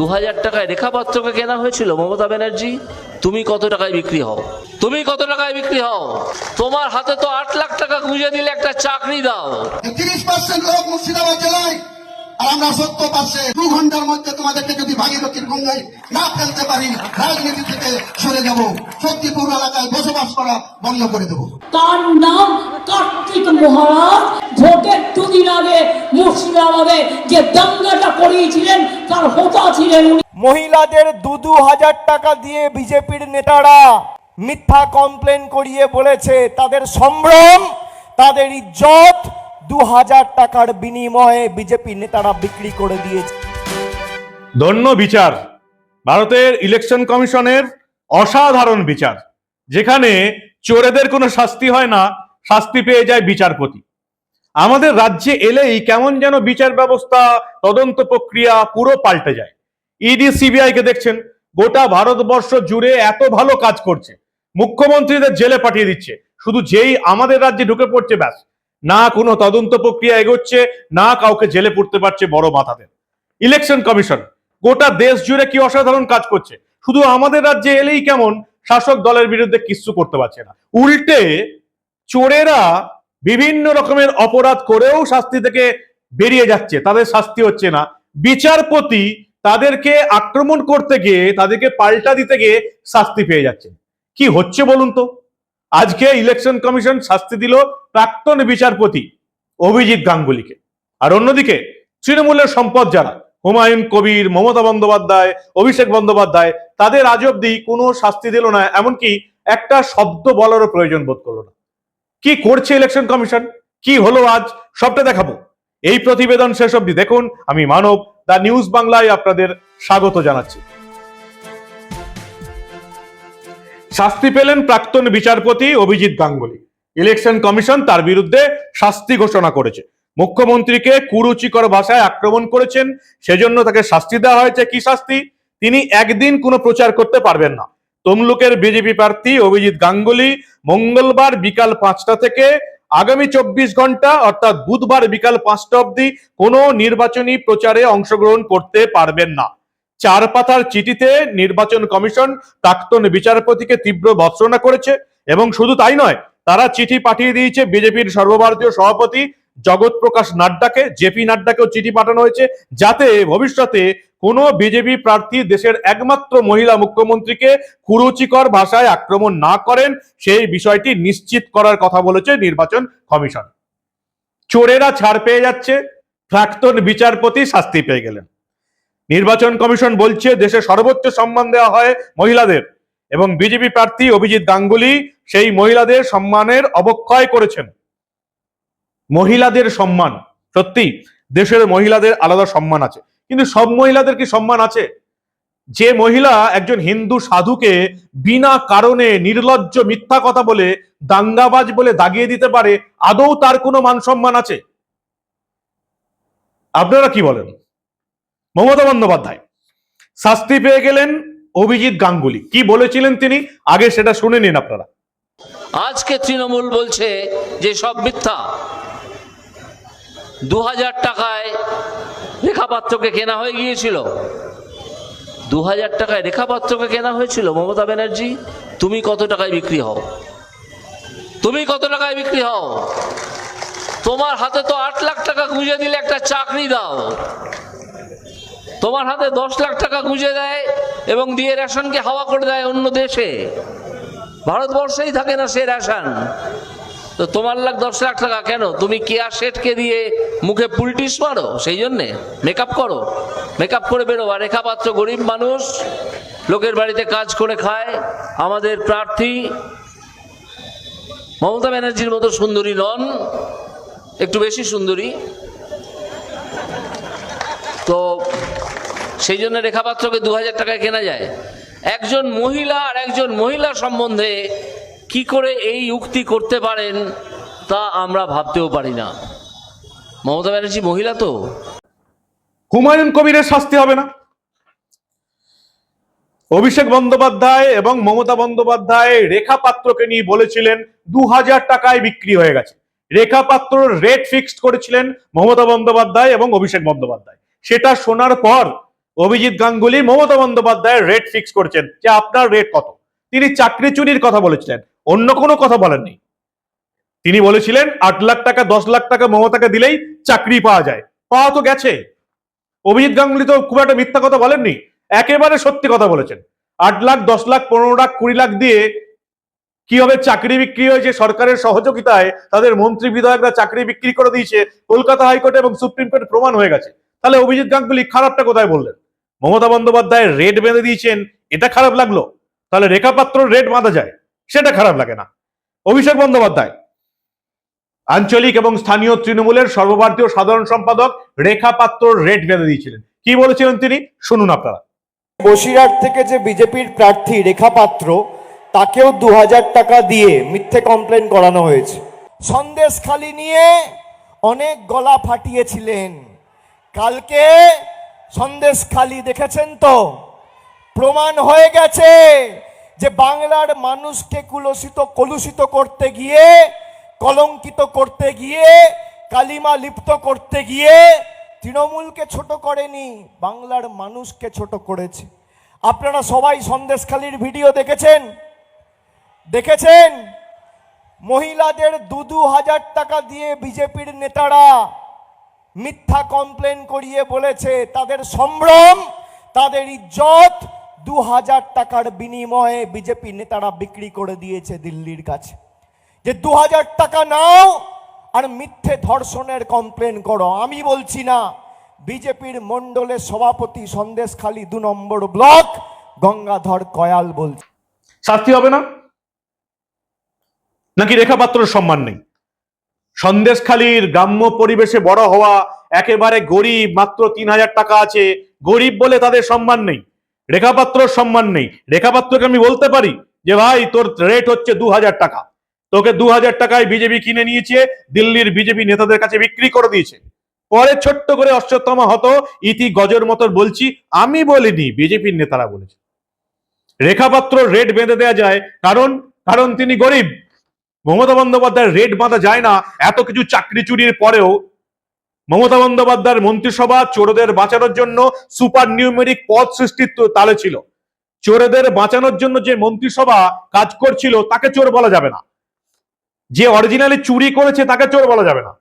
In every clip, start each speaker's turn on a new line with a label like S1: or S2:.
S1: দু হাজার টাকায় রেখাপাত্রকে কেনা হয়েছিল মমতা ব্যানার্জি? তুমি কত টাকায় বিক্রি হও? তুমি কত টাকায় বিক্রি হও? তোমার হাতে তো আট লাখ টাকা গুঁজে দিলে একটা চাকরি দাও।
S2: তিরিশ পার্সেন্ট লোক মুর্শিদাবাদ জেলায় আর আমরা সত্তর পার্সেন্ট দু ঘণ্টার মধ্যে তোমাদেরকে যদি ভাগীরথীর গঙ্গায় না ফেলতে পারি রাজনীতি থেকে সরে যাব শক্তিপুর এলাকায় বসবাস করা বন্ধ করে দেবো।
S3: তার নাম কার্তিক মহারাজ। ভোটের দুদিন আগে মুর্শিদাবাদে যে দাঙ্গাটা করিয়েছিলেন তার হোতা ছিলেন
S4: মহিলাদের দু দু হাজার টাকা দিয়ে বিজেপির নেতারা মিথ্যা কমপ্লেন করিয়ে বলেছে তাদের সম্ভ্রম তাদের ইজ্জত দু হাজার টাকার বিনিময়ে বিজেপি নেতারা বিক্রি করে দিয়েছে।
S5: ধন্য বিচার, ভারতের ইলেকশন কমিশনের অসাধারণ বিচার, যেখানে চোরেদের কোনো শাস্তি হয় না, শাস্তি পেয়ে যায় বিচারপতি। আমাদের রাজ্যে এলেই কেমন যেন বিচার ব্যবস্থা, তদন্ত প্রক্রিয়া পুরো পাল্টে যায়। ইডি, সিবিআই কে দেখছেন, গোটা ভারতবর্ষ জুড়ে এত ভালো কাজ করছে। মুখ্যমন্ত্রীদের জেলে পাঠিয়ে দিচ্ছে। শুধু যেই আমাদের রাজ্যে ঢুকে পড়ছে, ব্যাস। না কোনো তদন্ত প্রক্রিয়া এগোচ্ছে, না কাউকে জেলে পড়তে পারছে বড় মাথাদের। ইলেকশন কমিশন গোটা দেশ জুড়ে কি অসাধারণ কাজ করছে? শুধু আমাদের রাজ্যে এলেই কেমন, শাসক দলের বিরুদ্ধে কিচ্ছু করতে পারছে না। উল্টে চোরেরা বিভিন্ন রকমের অপরাধ করেও শাস্তি থেকে বেরিয়ে যাচ্ছে, তাদের শাস্তি হচ্ছে না। বিচারপতি তাদেরকে আক্রমণ করতে গিয়ে, তাদেরকে পাল্টা দিতে গিয়ে শাস্তি পেয়ে যাচ্ছে। কি হচ্ছে বলুন তো? আজকে ইলেকশন কমিশন শাস্তি দিল প্রাক্তন বিচারপতি অভিজিৎ গাঙ্গুলিকে। আর অন্যদিকে তৃণমূলের সম্পদ যারা, হুমায়ুন কবির, মমতা বন্দ্যোপাধ্যায়, অভিষেক বন্দ্যোপাধ্যায়, তাদের আজ অব্দি কোনো শাস্তি দিল না, এমনকি একটা শব্দ বলারও প্রয়োজন বোধ করল না। কি করছে ইলেকশন কমিশন কি হলো আজ? সবটা দেখাবো। এই প্রতিবেদন শেষ অব্দি দেখুন। আমি মানব দা নিউজ বাংলায় আপনাদের স্বাগত জানাচ্ছি। শাস্তি পেলেন প্রাক্তন বিচারপতি অভিজিৎ গাঙ্গুলি। ইলেকশন কমিশন তার বিরুদ্ধে শাস্তি ঘোষণা করেছে। মুখ্যমন্ত্রীকে কুরুচিকর ভাষায় আক্রমণ করেছেন, সেজন্য তাকে শাস্তি দেওয়া হয়েছে। কি শাস্তি? তিনি একদিন কোনো প্রচার করতে পারবেন না। তমলুকের বিজেপি প্রার্থী অভিজিৎ গাঙ্গুলি মঙ্গলবার বিকাল পাঁচটা থেকে আগামী চব্বিশ ঘণ্টা, অর্থাৎ বুধবার বিকাল পাঁচটা অবধি কোনো নির্বাচনী প্রচারে অংশগ্রহণ করতে পারবেন না। চার পাতার চিঠিতে নির্বাচন কমিশন প্রাক্তন বিচারপতিকে তীব্র ভৎসনা করেছে এবং শুধু তাই নয়, তারা চিঠি পাঠিয়ে দিয়েছে বিজেপির সর্বভারতীয় সভাপতি জগৎ প্রকাশ নাড্ডাকে, জেপি নাড্ডাকেও চিঠি পাঠানো হয়েছে যাতে ভবিষ্যতে কোনো বিজেপি প্রার্থী দেশের একমাত্র মহিলা মুখ্যমন্ত্রীকে কুরুচিকর ভাষায় আক্রমণ না করেন, সেই বিষয়টি নিশ্চিত করার কথা বলেছে নির্বাচন কমিশন। চোরেরা ছাড় পেয়ে যাচ্ছে, প্রাক্তন বিচারপতি শাস্তি পেয়ে গেলেন। নির্বাচন কমিশন বলছে দেশে সর্বোচ্চ সম্মান দেওয়া হয় মহিলাদের। এবং বিজেপি প্রার্থী অভিজিৎ গাঙ্গুলি সেই মহিলাদের সম্মানের অবক্ষয় করেছেন। মহিলাদের সম্মান, সত্যি, দেশের মহিলাদের আলাদা সম্মান আছে। কিন্তু সব মহিলাদের কি সম্মান আছে? যে মহিলা একজন হিন্দু সাধুকে বিনা কারণে নির্লজ্জ মিথ্যা কথা বলে, দাঙ্গাবাজ বলে দাগিয়ে দিতে পারে, আদৌ তার কোনো মান সম্মান আছে? আপনারা কি বলেন? মমতা বন্দ্যোপাধ্যায়। শাস্তি পেয়ে গেলেন অভিজিৎ গাঙ্গুলি। কি বলেছিলেন তিনি? আগে সেটা শুনে নিন আপনারা।
S1: আজকে তৃণমূল বলছে যে সব মিথ্যা। দু হাজার টাকায় রেখাপাত্রকে কেনা হয়ে গিয়েছিল। দু হাজার টাকায় রেখাপাত্রকে কেনা হয়েছিল, মমতা ব্যানার্জি? তুমি কত টাকায় বিক্রি হও? তুমি কত টাকায় বিক্রি হও? তোমার হাতে তো আট লাখ টাকা গুঁজে দিলে একটা চাকরি দাও। তোমার হাতে দশ লাখ টাকা গুঁজে দেয় এবং দিয়ে রেশনকে হাওয়া করে দেয় অন্য দেশে। ভারতবর্ষেই থাকে না সে রেশন। তো তোমার লাখ দশ লাখ টাকা কেন? তুমি কেয়ার শেঠকে দিয়ে মুখে পুলটিস মারো? সেই জন্যে মেকআপ করো। মেকআপ করে বেরো। আর রেখাপাত্র গরিব মানুষ, লোকের বাড়িতে কাজ করে খায়। আমাদের প্রার্থী মমতা ব্যানার্জির মতো সুন্দরী নন, একটু বেশি সুন্দরী তো সেই জন্য রেখাপাত্রকে দু হাজার টাকায় কেনা যায়। একজন মহিলা আর একজন মহিলা সম্বন্ধে কি করে এই উক্তি করতে পারেন তা আমরা ভাবতেও পারি না। মমতা ব্যানার্জি মহিলা তো?
S5: হুমায়ুন কবিরের শাস্তি হবে না। অভিষেক বন্দ্যোপাধ্যায় এবং মমতা বন্দ্যোপাধ্যায় রেখা পাত্রকে নিয়ে বলেছিলেন দু হাজার টাকায় বিক্রি হয়ে গেছে। রেখা পাত্র রেট ফিক্সড করেছিলেন মমতা বন্দ্যোপাধ্যায় এবং অভিষেক বন্দ্যোপাধ্যায়। সেটা শোনার পর অভিজিৎ গাঙ্গুলি, মমতা বন্দ্যোপাধ্যায়ের রেট ফিক্স করছেন। যে আপনার রেট কত? তিনি চাকরি চুরির কথা বলেছিলেন। অন্য কোনো কথা বলেননি। তিনি বলেছিলেন, আট লাখ টাকা, দশ লাখ টাকা মমতাকে দিলেই চাকরি পাওয়া যায়। পাওয়া তো গেছে। অভিজিৎ গাঙ্গুলি তো খুব একটা মিথ্যা কথা বলেননি। একেবারে সত্যি কথা বলেছেন। আট লাখ, দশ লাখ, পনেরো লাখ, কুড়ি লাখ দিয়ে কীভাবে চাকরি বিক্রি হয়েছে সরকারের সহযোগিতায়। তাদের মন্ত্রী বিধায়করা চাকরি বিক্রি করে দিয়েছে। কলকাতা হাইকোর্টে এবং সুপ্রিম কোর্টে প্রমাণ হয়ে গেছে। তাহলে অভিজিৎ গাঙ্গুলি খারাপটা কোথায় বললেন? মমতা বন্দ্যোপাধ্যায় রেট বেঁধে দিয়েছেন, এটা খারাপ লাগল। তাহলে রেখা পাত্র রেট বাঁধা যায়, সেটা খারাপ লাগে না। অভিষেক বন্দ্যোপাধ্যায়, আঞ্চলিক এবং স্থানীয় তৃণমূলের সর্বভারতীয় সাধারণ সম্পাদক রেখা পাত্র রেট বেঁধে দিয়েছিলেন। কি বলেছিলেন তিনি? শুনুন আপনারা।
S4: বসিরহাট থেকে যে বিজেপির প্রার্থী রেখা পাত্র তাকেও দু হাজার টাকা দিয়ে মিথ্যে কমপ্লেন করানো হয়েছে। সন্দেশ খালি নিয়ে অনেক গলা ফাটিয়েছিলেন। কালকে সন্দেশ খালি দেখেছেন তো? প্রমাণ হয়ে গেছে যে বাংলার মানুষকে কুলসিত, কলুষিত করতে গিয়ে, কলঙ্কিত করতে গিয়ে, কালিমা লিপ্ত করতে গিয়ে তৃণমূলকে ছোট করেনি, বাংলার মানুষকে ছোট করেছে। আপনারা সবাই সন্দেশখালির ভিডিও দেখেছেন? দেখেছেন? মহিলাদের দু দু হাজার টাকা দিয়ে বিজেপির নেতারা মিথ্যা কমপ্লেন করিয়ে বলেছে, তাদের সম্ভ্রম, তাদের ইজ্জত দু হাজার টাকার বিনিময়ে বিজেপি নেতারা বিক্রি করে দিয়েছে দিল্লির কাছে। যে দু হাজার টাকা নাও আর মিথ্যে ধর্ষণের কমপ্লেন করো, আমি বলছি না, বিজেপির মণ্ডলের সভাপতি সন্দেশখালী দু নম্বর ব্লক গঙ্গাধর কয়াল বলছে।
S5: শাস্তি হবে না? নাকি রেখা পাত্রের সম্মান নেই? সন্দেশখালীর গ্রাম্য পরিবেশে বড় হওয়া একেবারে গরিব, মাত্র তিন হাজার টাকা আছে। গরিব বলে তাদের সম্মান নেই, রেখাপাত্রর সম্মান নেই। রেখাপাত্রকে আমি বলতে পারি যে, ভাই, তোর রেট হচ্ছে দু হাজার টাকা। তোকে দু হাজার টাকায় বিজেপি কিনে নিয়েছে, দিল্লির বিজেপি নেতাদের কাছে বিক্রি করে দিয়েছে। পরে ছোট্ট করে অশ্বত্থমা হতো, ইতি গজর মতো বলছি, আমি বলিনি বিজেপির নেতারা বলেছে। রেখাপাত্র রেট বেঁধে দেওয়া যায়। কারণ? কারণ তিনি গরিব। মমতা বন্দ্যোপাধ্যায়ের রেট বাঁধা যায় না, এত কিছু চাকরি চুরির পরেও মমতা বন্দ্যোপাধ্যায়ের মন্ত্রিসভা চোরদের বাঁচানোর জন্য সুপার নিউমেরিক পদ সৃষ্টির তালে ছিল। চোরদের বাঁচানোর জন্য যে মন্ত্রিসভা কাজ করছিল, তাকে চোর বলা যাবে না। যে অরিজিনালি চুরি করেছে, তাকে চোর বলা যাবে না।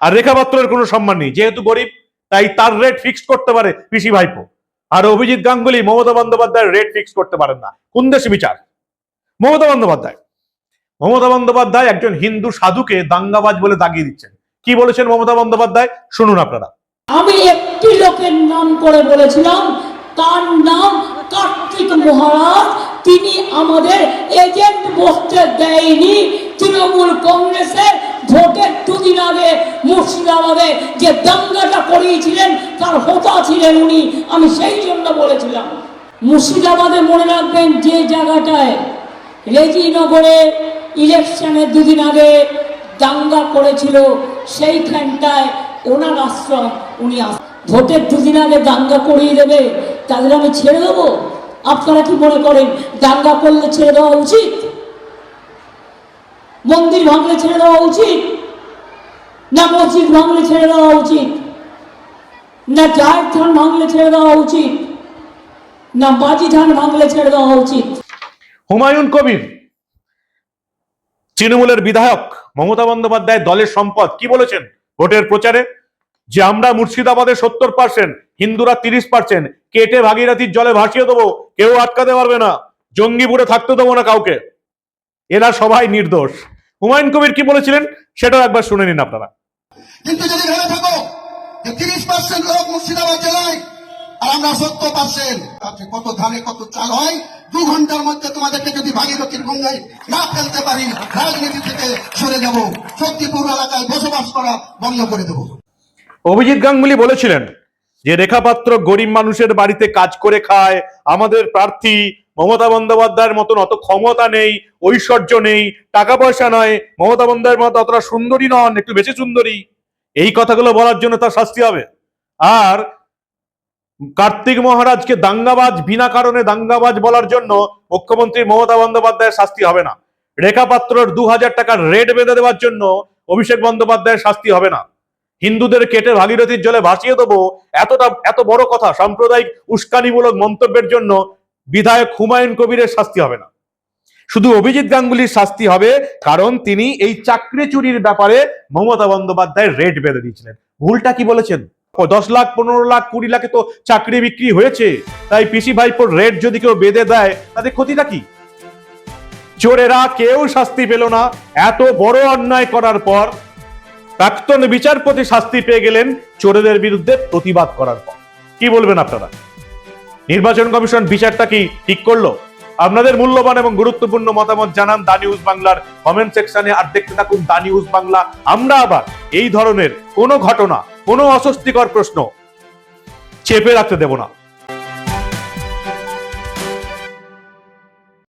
S5: আর রেখাপাত্রের কোনো সম্মান নেই, যেহেতু গরিব, তাই তার রেট ফিক্সড করতে পারে পিসি ভাইপো। আর অভিজিৎ গাঙ্গুলি মমতা বন্দ্যোপাধ্যায়ের রেট ফিক্স করতে পারেন না। কোন দেশে বিচার? মমতা বন্দ্যোপাধ্যায়। মমতা বন্দ্যোপাধ্যায় একজন হিন্দু সাধুকে দাঙ্গাবাজ বলে দাগিয়ে দিচ্ছেন। কি বলেছেন মমতা বন্দ্যোপাধ্যায়? শুনুন আপনারা।
S3: আমি একটি লোকের নাম করে বলেছিলাম, তার নাম কার্তিক মহারাজ। তিনি আমাদের এজেন্ট বসতে দেয়নি। তৃণমূল কংগ্রেসের ভোটের দুদিন আগে মুর্শিদাবাদে যে দাঙ্গাটা করিয়েছিলেন, তার হোতা ছিলেন উনি। আমি সেই জন্য বলেছিলাম, মুর্শিদাবাদে মনে রাখবেন যে জায়গাটায় রেজিনগরে ইলেকশনের দুদিন আগে দাঙ্গা করেছিল, সেইখানটায় ওনার আশ্রম উনি ভোটের দুদিন আগে দাঙ্গা করিয়ে দেবে, তাদের আমি ছেড়ে দেবো? আপনারা কি মনে করেন দাঙ্গা করলে ছেড়ে দেওয়া উচিত? মন্দির ভাঙলে ছেড়ে দেওয়া উচিত? না মসজিদ ভাঙলে ছেড়ে দেওয়া উচিত? না জায়ের থান ভাঙলে ছেড়ে দেওয়া উচিত? না বাজি ধান ভাঙলে ছেড়ে দেওয়া উচিত?
S5: হুমায়ুন কবির তৃণমূলের বিধায়ক মমতা বন্দ্যোপাধ্যায় দলের সম্পদ কি বলেছেন? ভোটের প্রচারে? যে আমরা মুর্শিদাবাদে সত্তর পার্সেন্ট হিন্দুরা তিরিশ পার্সেন্ট কেটে ভাগীরথীর জলে ভাসিয়ে দেবো, কেউ আটকাতে পারবে না জঙ্গিপুরে থাকতে দেবো না কাউকে। এরা সবাই নির্দোষ। হুমায়ুন কবির কি বলেছিলেন? সেটাও একবার শুনে নিন আপনারা।
S2: কিন্তু যদি ভেবে থাকো যে তিরিশ পার্সেন্ট লোক মুর্শিদাবাদ জেলায় আর আমরা সত্তর পার্সেন্ট কত ধানে কত চাল হয়, দু ঘণ্টার মধ্যে তোমাদেরকে যদি ভাগীরথীর গঙ্গায় না ফেলতে পারি, রাজনীতি থেকে সরে যাব, শক্তিপুর এলাকায় বসবাস করা বন্ধ করে দেবো।
S5: অভিজিৎ গাঙ্গুলি বলেছিলেন যে রেখাপাত্র গরিব মানুষের বাড়িতে কাজ করে খায়, আমাদের প্রার্থী মমতা বন্দ্যোপাধ্যায়ের মতন অত ক্ষমতা নেই, ঐশ্বর্য নেই, টাকা পয়সা নয়, মমতা বন্দ্যোপাধ্যায়ের মতো অতটা সুন্দরী নন, একটু বেশি সুন্দরী। এই কথাগুলো বলার জন্য তার শাস্তি হবে। আর কার্তিক মহারাজকে দাঙ্গাবাজ, বিনা কারণে দাঙ্গাবাজ বলার জন্য মুখ্যমন্ত্রী মমতা বন্দ্যোপাধ্যায়ের শাস্তি হবে না। রেখাপাত্রর দু হাজার টাকার রেট বেঁধে দেওয়ার জন্য অভিষেক বন্দ্যোপাধ্যায়ের শাস্তি হবে না। হিন্দুদের কেটে ভাগীরথীর জলে ভাসিয়ে দেবো এতটা, এত বড় কথা সাম্প্রদায়িক উস্কানিমূলক মন্তব্যের জন্য বিধায়ক হুমায়ুন কবিরের শাস্তি হবে না। শুধু অভিজিৎ গাঙ্গুলির শাস্তি হবে, কারণ তিনি এই চাকরি চুরির ব্যাপারে মমতা বন্দ্যোপাধ্যায় রেট বেঁধে দিয়েছিলেন। ভুলটা কি বলেছেন? দশ লাখ, পনেরো লাখ, কুড়ি লাখে তো চাকরি বিক্রি হয়েছে। তাই পিসি ভাইপোর রেট যদি কেউ বেঁধে দেয়, তাদের ক্ষতিটা কি? চোরেরা কেউ শাস্তি পেল না। এত বড় অন্যায় করার পর প্রাক্তন বিচারপতি শাস্তি পেয়ে গেলেন চোরেদের বিরুদ্ধে প্রতিবাদ করার পর। কি বলবেন আপনারা? নির্বাচন কমিশন বিচারটা কি ঠিক করল? আপনাদের মূল্যবান এবং গুরুত্বপূর্ণ মতামত জানান দা নিউজ বাংলার কমেন্ট সেকশনে আর দেখতে থাকুন দা নিউজ বাংলা। আমরা আবার এই ধরনের কোনো ঘটনা কোনো অস্বস্তিকর প্রশ্ন চেপে রাখতে দেব না।